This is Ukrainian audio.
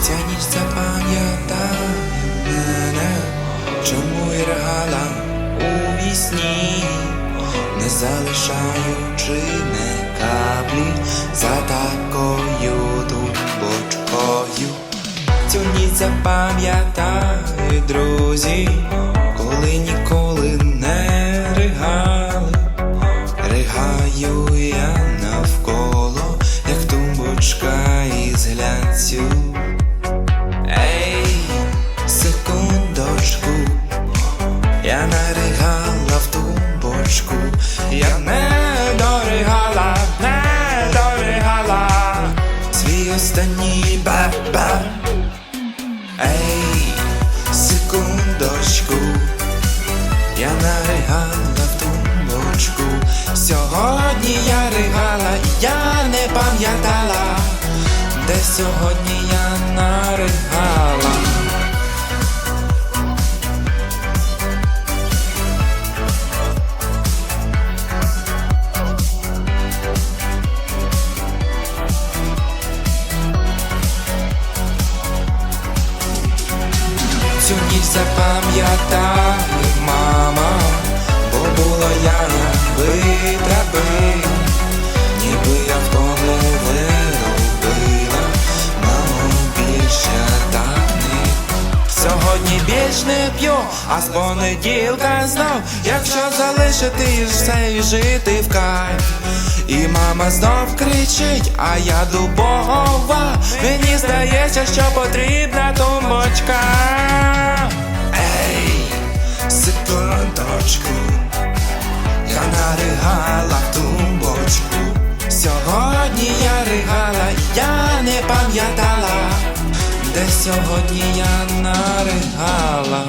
Ця ніч запам'ятає мене, чому і ригала у вісні, не залишаючи не каплі за такою тумбочкою. Цю ніч запам'ятаю, друзі, коли ніколи я наригала в тумбочку, я не доригала, не доригала свій останній ба-ба. Ей, секундочку, я наригала в тумбочку. Сьогодні я ригала, я не пам'ятала, де сьогодні я. Цю ніч мама, бо було я якби треба, ніби я в тому виробила, мамо, більше так не. Сьогодні більш не п'ю, а з понеділка знов, якщо залишити все і жити в кайф. І мама знов кричить, а я дубова. Мені здається, що потрібна тумбочка. Ей, секундочку, я наригала тумбочку. Сьогодні я ригала, я не пам'ятала, де сьогодні я наригала.